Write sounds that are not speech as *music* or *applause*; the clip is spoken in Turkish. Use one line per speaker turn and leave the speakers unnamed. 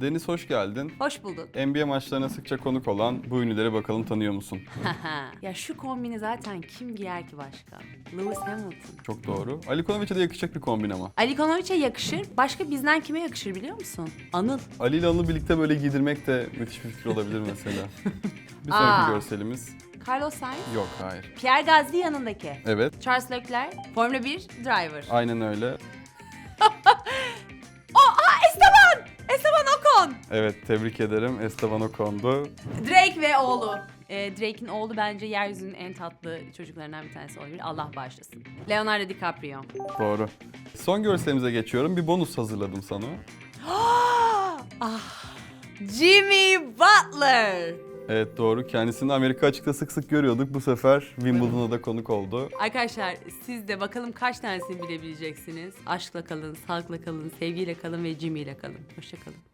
Deniz hoş geldin.
Hoş bulduk.
NBA maçlarına sıkça konuk olan bu ünlüleri bakalım tanıyor musun? *laughs*
ya şu kombini zaten kim giyer ki başka? Lewis Hamilton.
Çok doğru. Ali Konovic'e de yakışacak bir kombin ama.
Ali Konovic'e yakışır. Başka bizden kime yakışır biliyor musun? Anıl.
Ali ile Anıl'ı birlikte böyle giydirmek de müthiş bir fikir olabilir mesela. *laughs* bir sonraki
Aa.
görselimiz.
Carlos Sainz.
Yok hayır.
Pierre Gasly yanındaki.
Evet.
Charles Leclerc. Formula 1 driver.
Aynen öyle. *laughs* Evet tebrik ederim. Esteban Ocon'du.
Drake ve oğlu. Ee, Drake'in oğlu bence yeryüzünün en tatlı çocuklarından bir tanesi olabilir. Allah bağışlasın. Leonardo DiCaprio.
Doğru. Son görselimize geçiyorum. Bir bonus hazırladım sana. *gasps*
ah, Jimmy Butler.
Evet doğru. Kendisini Amerika açıkta sık sık görüyorduk. Bu sefer Wimbledon'a da konuk oldu.
Arkadaşlar siz de bakalım kaç tanesini bilebileceksiniz. Aşkla kalın, sağlıkla kalın, sevgiyle kalın ve Jimmy ile kalın. Hoşça kalın.